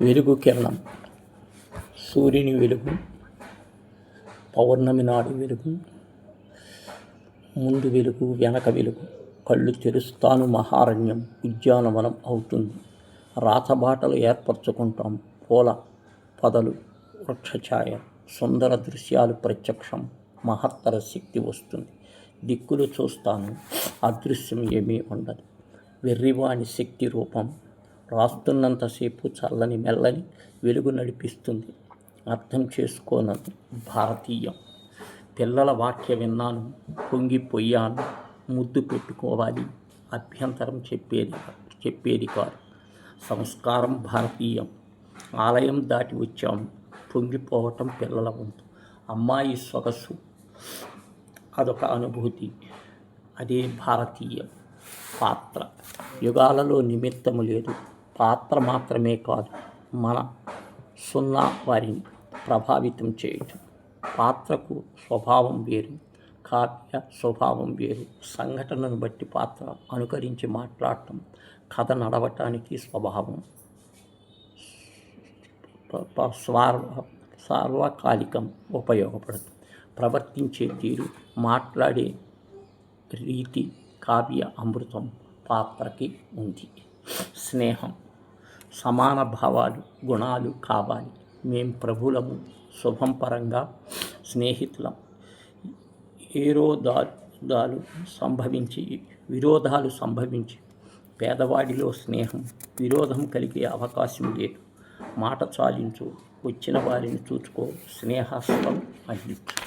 వెలుగు కిరణం. సూర్యుని వెలుగు పౌర్ణమి నాడు వెలుగు ముందు వెలుగు వెనక వెలుగు కళ్ళు తెరుస్తాను మహారణ్యం ఉద్యానవనం అవుతుంది. రాతబాటలు ఏర్పరచుకుంటాం పూల పదలు వృక్షఛాయ సుందర దృశ్యాలు ప్రత్యక్షం మహత్తర శక్తి వస్తుంది. దిక్కులు చూస్తాను అదృశ్యం ఏమీ ఉండదు. వెర్రివాణి శక్తి రూపం రాస్తున్నంతసేపు చల్లని మెల్లని వెలుగు నడిపిస్తుంది. అర్థం చేసుకోనది భారతీయం. పిల్లల వాక్య విన్నాను పొంగిపోయాను ముద్దు పెట్టుకోవాలి అభ్యంతరం చెప్పేది చెప్పేది కాదు. సంస్కారం భారతీయం. ఆలయం దాటి వచ్చాము పొంగిపోవటం పిల్లల వంతు అమ్మాయి సొగసు. అదొక అనుభూతి. అదే భారతీయం. పాత్ర. యుగాలలో నిమిత్తము లేదు. పాత్ర మాత్రమే కాదు మన సున్నా వారిని ప్రభావితం చేయటం. పాత్రకు స్వభావం వేరు కావ్య స్వభావం వేరు. సంఘటనను బట్టి పాత్ర అనుకరించి మాట్లాడటం కథ నడవటానికి స్వభావం. ప- సార్వకాలికం ఉపయోగపడుతుంది ప్రవర్తించే తీరు మాట్లాడే రీతి కావ్య అమృతం పాత్రకి ఉంది. స్నేహం. సమాన భావాలు గుణాలు కావాలి. మేం ప్రభులము శుభం పరంగా స్నేహితులం. ఏరోదాలు సంభవించి విరోధాలు సంభవించి పేదవాడిలో స్నేహం విరోధం కలిగే అవకాశం లేదు. మాట చాలించు వచ్చిన వారిని చూచుకో స్నేహాస్త్రం అందించు